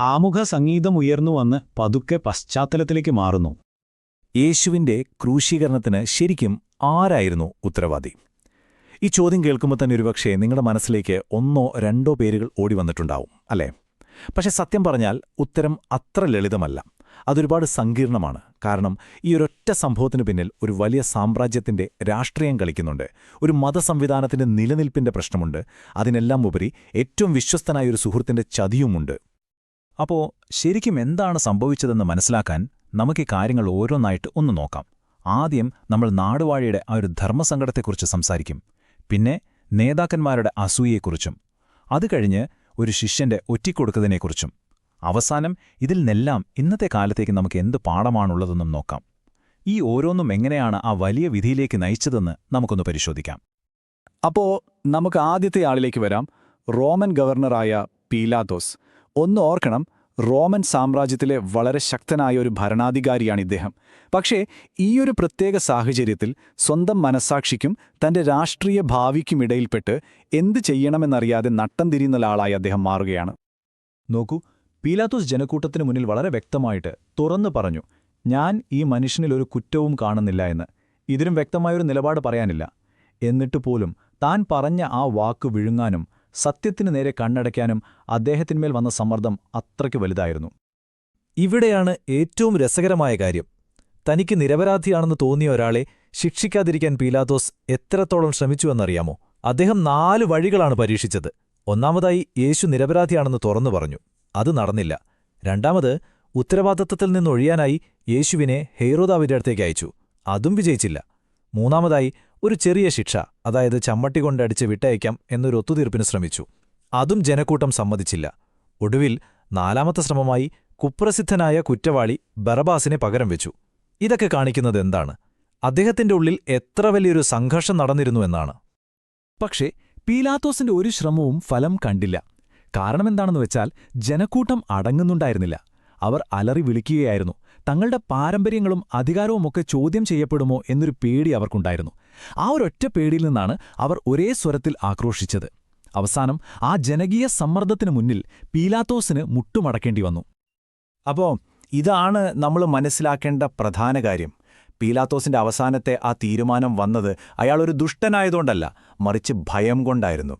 ആമുഖ സംഗീതം ഉയർന്നു വന്ന് പതുക്കെ പശ്ചാത്തലത്തിലേക്ക് മാറുന്നു. യേശുവിന്റെ ക്രൂശീകരണത്തിന് ശരിക്കും ആരായിരുന്നു ഉത്തരവാദി? ഈ ചോദ്യം കേൾക്കുമ്പോൾ തന്നെ ഒരുപക്ഷെ നിങ്ങളുടെ മനസ്സിലേക്ക് ഒന്നോ രണ്ടോ പേരുകൾ ഓടി വന്നിട്ടുണ്ടാവും അല്ലേ? പക്ഷെ സത്യം പറഞ്ഞാൽ ഉത്തരം അത്ര ലളിതമല്ല. അതൊരുപാട് സങ്കീർണമാണ്. കാരണം ഈ ഒരൊറ്റ സംഭവത്തിന് പിന്നിൽ ഒരു വലിയ സാമ്രാജ്യത്തിന്റെ രാഷ്ട്രീയം കളിക്കുന്നുണ്ട് ഒരു മതസംവിധാനത്തിന്റെ നിലനിൽപ്പിന്റെ പ്രശ്നമുണ്ട് അതിനെല്ലാം ഉപരി ഏറ്റവും വിശ്വസ്തനായ ഒരു സുഹൃത്തിന്റെ ചതിയുമുണ്ട് അപ്പോ ശരിക്കും എന്താണ് സംഭവിച്ചതെന്ന് മനസ്സിലാക്കാൻ നമുക്ക് ഈ കാര്യങ്ങൾ ഓരോന്നായിട്ട് ഒന്ന് നോക്കാം. ആദ്യം നമ്മൾ നാടുവാഴിയുടെ ആ ഒരു ധർമ്മസങ്കടത്തെക്കുറിച്ച് സംസാരിക്കും. പിന്നെ നേതാക്കന്മാരുടെ അസൂയയെക്കുറിച്ചും അത് കഴിഞ്ഞ് ഒരു ശിഷ്യന്റെ ഒറ്റിക്കൊടുക്കുന്നതിനെക്കുറിച്ചും അവസാനം ഇതിൽ നിന്നെല്ലാം ഇന്നത്തെ കാലത്തേക്ക് നമുക്ക് എന്ത് പാഠമാണുള്ളതെന്നും നോക്കാം. ഈ ഓരോന്നും എങ്ങനെയാണ് ആ വലിയ വിധിയിലേക്ക് നയിച്ചതെന്ന് നമുക്കൊന്ന് പരിശോധിക്കാം. അപ്പോൾ നമുക്ക് ആദ്യത്തെ ആളിലേക്ക് വരാം. റോമൻ ഗവർണറായ പീലാത്തോസ്. ഒന്ന് ഓർക്കണം റോമൻ സാമ്രാജ്യത്തിലെ വളരെ ശക്തനായ ഒരു ഭരണാധികാരിയാണ് ഇദ്ദേഹം. പക്ഷേ ഈയൊരു പ്രത്യേക സാഹചര്യത്തിൽ സ്വന്തം മനസാക്ഷിക്കും തന്റെ രാഷ്ട്രീയ ഭാവിക്കുമിടയിൽപ്പെട്ട് എന്ത് ചെയ്യണമെന്നറിയാതെ നട്ടം തിരിയുന്ന ആളായി അദ്ദേഹം മാറുകയാണ്. നോക്കൂ പീലാത്തോസ് ജനക്കൂട്ടത്തിന് മുന്നിൽ വളരെ വ്യക്തമായിട്ട് തുറന്നു പറഞ്ഞു ഞാൻ ഈ മനുഷ്യനിൽ ഒരു കുറ്റവും കാണുന്നില്ല എന്ന്. ഇതിനും വ്യക്തമായൊരു നിലപാട് പറയാനില്ല. എന്നിട്ട് പോലും താൻ പറഞ്ഞ ആ വാക്ക് വിഴുങ്ങാനും സത്യത്തിനു നേരെ കണ്ണടയ്ക്കാനും അദ്ദേഹത്തിന്മേൽ വന്ന സമ്മർദ്ദം അത്രയ്ക്ക് വലുതായിരുന്നു. ഇവിടെയാണ് ഏറ്റവും രസകരമായ കാര്യം. തനിക്ക് നിരപരാധിയാണെന്ന് തോന്നിയ ഒരാളെ ശിക്ഷിക്കാതിരിക്കാൻ പീലാത്തോസ് എത്രത്തോളം ശ്രമിച്ചുവെന്നറിയാമോ അദ്ദേഹം നാല് വഴികളാണ് പരീക്ഷിച്ചത്. ഒന്നാമതായി യേശു നിരപരാധിയാണെന്ന് തുറന്നു പറഞ്ഞു. അത് നടന്നില്ല. രണ്ടാമത് ഉത്തരവാദിത്തത്തിൽ നിന്നൊഴിയാനായി യേശുവിനെ ഹെയ്റോദാവിന്റെ അടുത്തേക്ക് അയച്ചു. അതും വിജയിച്ചില്ല. മൂന്നാമതായി ഒരു ചെറിയ ശിക്ഷ അതായത് ചമ്മട്ടി കൊണ്ടടിച്ച് വിട്ടയക്കാം എന്നൊരു ഒത്തുതീർപ്പിന് ശ്രമിച്ചു. അതും ജനക്കൂട്ടം സമ്മതിച്ചില്ല. ഒടുവിൽ നാലാമത്തെ ശ്രമമായി കുപ്രസിദ്ധനായ കുറ്റവാളി ബറബാസിനെ പകരം വെച്ചു. ഇതൊക്കെ കാണിക്കുന്നത് എന്താണ്? അദ്ദേഹത്തിന്റെ ഉള്ളിൽ എത്ര വലിയൊരു സംഘർഷം നടന്നിരുന്നു എന്നാണ്. പക്ഷേ പീലാത്തോസിന്റെ ഒരു ശ്രമവും ഫലം കണ്ടില്ല. കാരണമെന്താണെന്ന് വെച്ചാൽ ജനക്കൂട്ടം അടങ്ങുന്നുണ്ടായിരുന്നില്ല. അവർ അലറി വിളിക്കുകയായിരുന്നു. തങ്ങളുടെ പാരമ്പര്യങ്ങളും അധികാരവും ഒക്കെ ചോദ്യം ചെയ്യപ്പെടുമോ എന്നൊരു പേടി അവർക്കുണ്ടായിരുന്നു. ആ ഒരൊറ്റ പേടിയിൽ നിന്നാണ് അവർ ഒരേ സ്വരത്തിൽ ആക്രോശിച്ചത്. അവസാനം ആ ജനകീയ സമ്മർദ്ദത്തിനു മുന്നിൽ പീലാത്തോസിന് മുട്ടുമടക്കേണ്ടി വന്നു. അപ്പോ ഇതാണ് നമ്മൾ മനസ്സിലാക്കേണ്ട പ്രധാന കാര്യം. പീലാത്തോസിന്റെ അവസാനത്തെ ആ തീരുമാനം വന്നത് അയാളൊരു ദുഷ്ടനായതുകൊണ്ടല്ല മറിച്ച് ഭയം കൊണ്ടായിരുന്നു.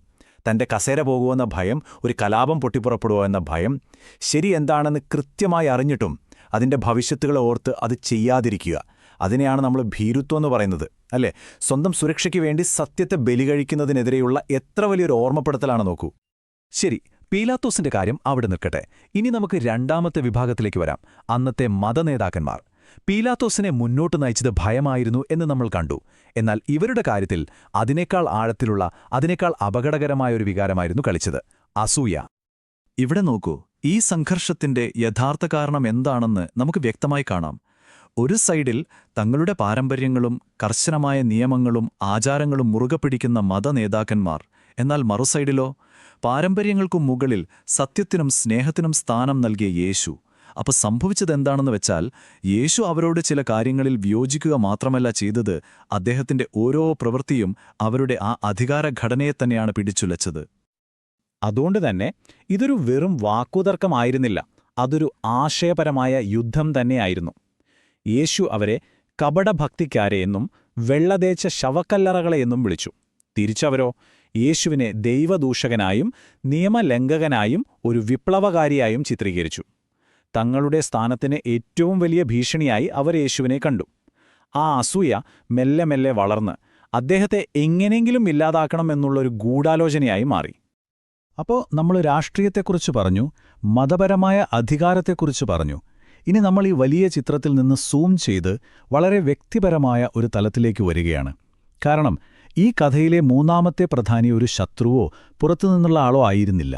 തന്റെ കസേര പോകുമെന്ന ഭയം ഒരു കലാപം പൊട്ടിപ്പുറപ്പെടുമോ എന്ന ഭയം ശരി എന്താണെന്ന് കൃത്യമായി അറിഞ്ഞിട്ടും അതിന്റെ ഭവിഷ്യത്തുകളെ ഓർത്ത് അത് ചെയ്യാതിരിക്കുക. അതിനെയാണ് നമ്മൾ ഭീരുത്വം എന്ന് പറയുന്നത് അല്ലേ? സ്വന്തം സുരക്ഷയ്ക്ക് വേണ്ടി സത്യത്തെ ബലികഴിക്കുന്നതിനെതിരെയുള്ള എത്ര വലിയൊരു ഓർമ്മപ്പെടുത്തലാണ് നോക്കൂ. ശരി പീലാത്തോസിന്റെ കാര്യം അവിടെ നിൽക്കട്ടെ. ഇനി നമുക്ക് രണ്ടാമത്തെ വിഭാഗത്തിലേക്ക് വരാം. അന്നത്തെ മതനേതാക്കന്മാർ പീലാത്തോസിനെ മുന്നോട്ട് നയിച്ചത് ഭയമായിരുന്നു എന്ന് നമ്മൾ കണ്ടു. എന്നാൽ ഇവരുടെ കാര്യത്തിൽ അതിനേക്കാൾ ആഴത്തിലുള്ള അതിനേക്കാൾ അപകടകരമായ ഒരു വികാരമായിരുന്നു കളിച്ചത്. അസൂയ. ഇവിടെ നോക്കൂ ഈ സംഘർഷത്തിന്റെ യഥാർത്ഥ കാരണം എന്താണെന്ന് നമുക്ക് വ്യക്തമായി കാണാം. ഒരു സൈഡിൽ തങ്ങളുടെ പാരമ്പര്യങ്ങളും കർശനമായ നിയമങ്ങളും ആചാരങ്ങളും മുറുകെ പിടിക്കുന്ന മതനേതാക്കന്മാർ എന്നാൽ മറുസൈഡിലോ പാരമ്പര്യങ്ങൾക്കും മുകളിൽ സത്യത്തിനും സ്നേഹത്തിനും സ്ഥാനം നൽകിയ യേശു. അപ്പൊ സംഭവിച്ചതെന്താണെന്ന് വെച്ചാൽ യേശു അവരോട് ചില കാര്യങ്ങളിൽ വിയോജിക്കുക മാത്രമല്ല ചെയ്തത് അദ്ദേഹത്തിന്റെ ഓരോ പ്രവൃത്തിയും അവരുടെ ആ അധികാര ഘടനയെ തന്നെയാണ് പിടിച്ചുലച്ചത്. അതുകൊണ്ട് തന്നെ ഇതൊരു വെറും വാക്കുതർക്കമായിരുന്നില്ല അതൊരു ആശയപരമായ യുദ്ധം തന്നെയായിരുന്നു. യേശു അവരെ കപടഭക്തിക്കാരെ എന്നും വെള്ളതേച്ച ശവക്കല്ലറകളെയെന്നും വിളിച്ചു. തിരിച്ചവരോ? യേശുവിനെ ദൈവദൂഷകനായും നിയമലംഘകനായും ഒരു വിപ്ലവകാരിയായും ചിത്രീകരിച്ചു. തങ്ങളുടെ സ്ഥാനത്തിന് ഏറ്റവും വലിയ ഭീഷണിയായി അവർ യേശുവിനെ കണ്ടു. ആ അസൂയ മെല്ലെ മെല്ലെ വളർന്ന് അദ്ദേഹത്തെ എങ്ങനെയെങ്കിലും ഇല്ലാതാക്കണമെന്നുള്ളൊരു ഗൂഢാലോചനയായി മാറി. അപ്പോൾ നമ്മൾ രാഷ്ട്രീയത്തെക്കുറിച്ച് പറഞ്ഞു മതപരമായ അധികാരത്തെക്കുറിച്ച് പറഞ്ഞു. ഇനി നമ്മൾ ഈ വലിയ ചിത്രത്തിൽ നിന്ന് സൂം ചെയ്ത് വളരെ വ്യക്തിപരമായ ഒരു തലത്തിലേക്ക് വരികയാണ്. കാരണം ഈ കഥയിലെ മൂന്നാമത്തെ പ്രധാനി ഒരു ശത്രുവോ പുറത്തുനിന്നുള്ള ആളോ ആയിരുന്നില്ല.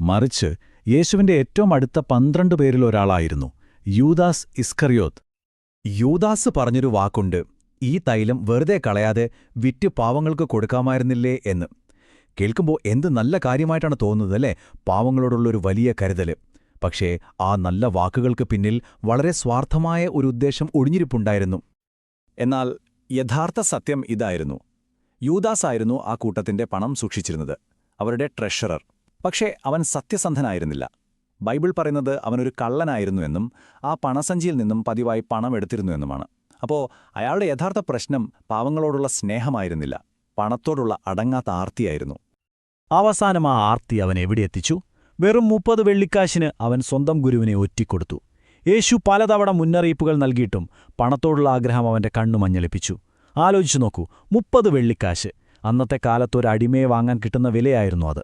മറിച്ച് യേശുവിന്റെ ഏറ്റവും അടുത്ത പന്ത്രണ്ട് പേരിൽ ഒരാളായിരുന്നു യൂദാസ് ഇസ്കറിയോത്ത്. യൂദാസ് പറഞ്ഞൊരു വാക്കുണ്ട് ഈ തൈലം വെറുതെ കളയാതെ വിറ്റ് പാവങ്ങൾക്ക് കൊടുക്കാമായിരുന്നില്ലേ എന്ന്. കേൾക്കുമ്പോൾ എന്ത് നല്ല കാര്യമായിട്ടാണ് തോന്നുന്നത് അല്ലേ? പാവങ്ങളോടുള്ളൊരു വലിയ കരുതൽ പക്ഷേ ആ നല്ല വാക്കുകൾക്ക് പിന്നിൽ വളരെ സ്വാർത്ഥമായ ഒരു ഉദ്ദേശം ഒഴിഞ്ഞിരിപ്പുണ്ടായിരുന്നു എന്നാൽ യഥാർത്ഥ സത്യം ഇതായിരുന്നു. യൂദാസായിരുന്നു ആ കൂട്ടത്തിന്റെ പണം സൂക്ഷിച്ചിരുന്നത് അവരുടെ ട്രഷറർ. പക്ഷേ അവൻ സത്യസന്ധനായിരുന്നില്ല. ബൈബിൾ പറയുന്നത് അവനൊരു കള്ളനായിരുന്നുവെന്നും ആ പണസഞ്ചിയിൽ നിന്നും പതിവായി പണം എടുത്തിരുന്നു എന്നുമാണ്. അപ്പോൾ അയാളുടെ യഥാർത്ഥ പ്രശ്നം പാവങ്ങളോടുള്ള സ്നേഹമായിരുന്നില്ല. പണത്തോടുള്ള അടങ്ങാത്ത ആർത്തിയായിരുന്നു. അവസാനം ആ ആർത്തി അവൻ എവിടെ എത്തിച്ചു വെറും മുപ്പത് വെള്ളിക്കാശിന് അവൻ സ്വന്തം ഗുരുവിനെ ഒറ്റിക്കൊടുത്തു. യേശു പലതവണ മുന്നറിയിപ്പുകൾ നൽകിയിട്ടും പണത്തോടുള്ള ആഗ്രഹം അവന്റെ കണ്ണു മഞ്ഞളിപ്പിച്ചു. ആലോചിച്ചു നോക്കൂ മുപ്പത് വെള്ളിക്കാശ്. അന്നത്തെ കാലത്തൊരു അടിമയെ വാങ്ങാൻ കിട്ടുന്ന വിലയായിരുന്നു അത്.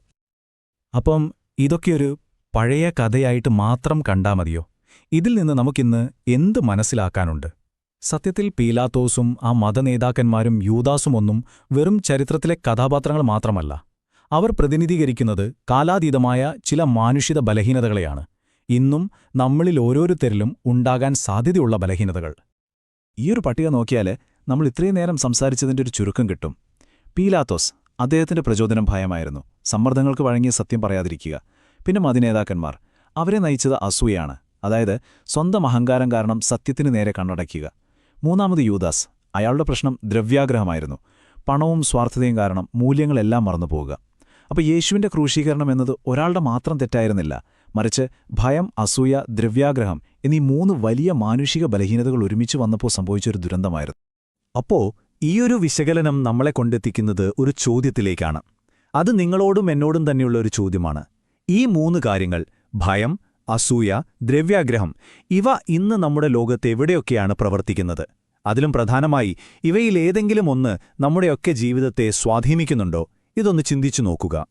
അപ്പം ഇതൊക്കെയൊരു പഴയ കഥയായിട്ട് മാത്രം കണ്ടാ മതിയോ? ഇതിൽ നിന്ന് നമുക്കിന്ന് എന്ത് മനസ്സിലാക്കാനുണ്ട്? സത്യത്തിൽ പീലാത്തോസും ആ മതനേതാക്കന്മാരും യൂദാസുമൊന്നും വെറും ചരിത്രത്തിലെ കഥാപാത്രങ്ങൾ മാത്രമല്ല. അവർ പ്രതിനിധീകരിക്കുന്നത് കാലാതീതമായ ചില മാനുഷിക ബലഹീനതകളെയാണ്. ഇന്നും നമ്മളിൽ ഓരോരുത്തരിലും ഉണ്ടാകാൻ സാധ്യതയുള്ള ബലഹീനതകൾ. ഒരു പട്ടിക നോക്കിയാൽ നമ്മൾ ഇത്രയും നേരം സംസാരിച്ചതിന്റെ ഒരു ചുരുക്കം കിട്ടും. പീലാത്തോസ് അദ്ദേഹത്തിന്റെ പ്രചോദനം ഭയമായിരുന്നു. സമ്മർദ്ദങ്ങൾക്ക് വഴങ്ങിയ സത്യം പറയാതിരിക്കുക. പിന്നെ മതിനേതാക്കന്മാർ അവരെ നയിച്ചത് അസൂയാണ് അതായത് സ്വന്തം അഹങ്കാരം കാരണം സത്യത്തിന് നേരെ കണ്ണടയ്ക്കുക. മൂന്നാമത് യൂദാസ് അയാളുടെ പ്രശ്നം ദ്രവ്യാഗ്രഹമായിരുന്നു. പണവും സ്വാർത്ഥതയും കാരണം മൂല്യങ്ങളെല്ലാം മറന്നുപോവുക. അപ്പോൾ യേശുവിന്റെ ക്രൂശീകരണം എന്നത് ഒരാളുടെ മാത്രം തെറ്റായിരുന്നില്ല. മറിച്ച് ഭയം അസൂയ ദ്രവ്യാഗ്രഹം എന്നീ മൂന്ന് വലിയ മാനുഷിക ബലഹീനതകൾ ഒരുമിച്ച് വന്നപ്പോൾ സംഭവിച്ചൊരു ദുരന്തമായിരുന്നു. അപ്പോ ഈയൊരു വിശകലനം നമ്മളെ കൊണ്ടെത്തിക്കുന്നത് ഒരു ചോദ്യത്തിലേക്കാണ്. അത് നിങ്ങളോടും എന്നോടും തന്നെയുള്ള ഒരു ചോദ്യമാണ്. ഈ മൂന്ന് കാര്യങ്ങൾ ഭയം അസൂയ ദ്രവ്യാഗ്രഹം ഇവ ഇന്ന് നമ്മുടെ ലോകത്ത് എവിടെയൊക്കെയാണ് പ്രവർത്തിക്കുന്നത്? അതിലും പ്രധാനമായി ഇവയിലേതെങ്കിലും ഒന്ന് നമ്മുടെയൊക്കെ ജീവിതത്തെ സ്വാധീനിക്കുന്നുണ്ടോ? ഇതൊന്ന് ചിന്തിച്ചു നോക്കുക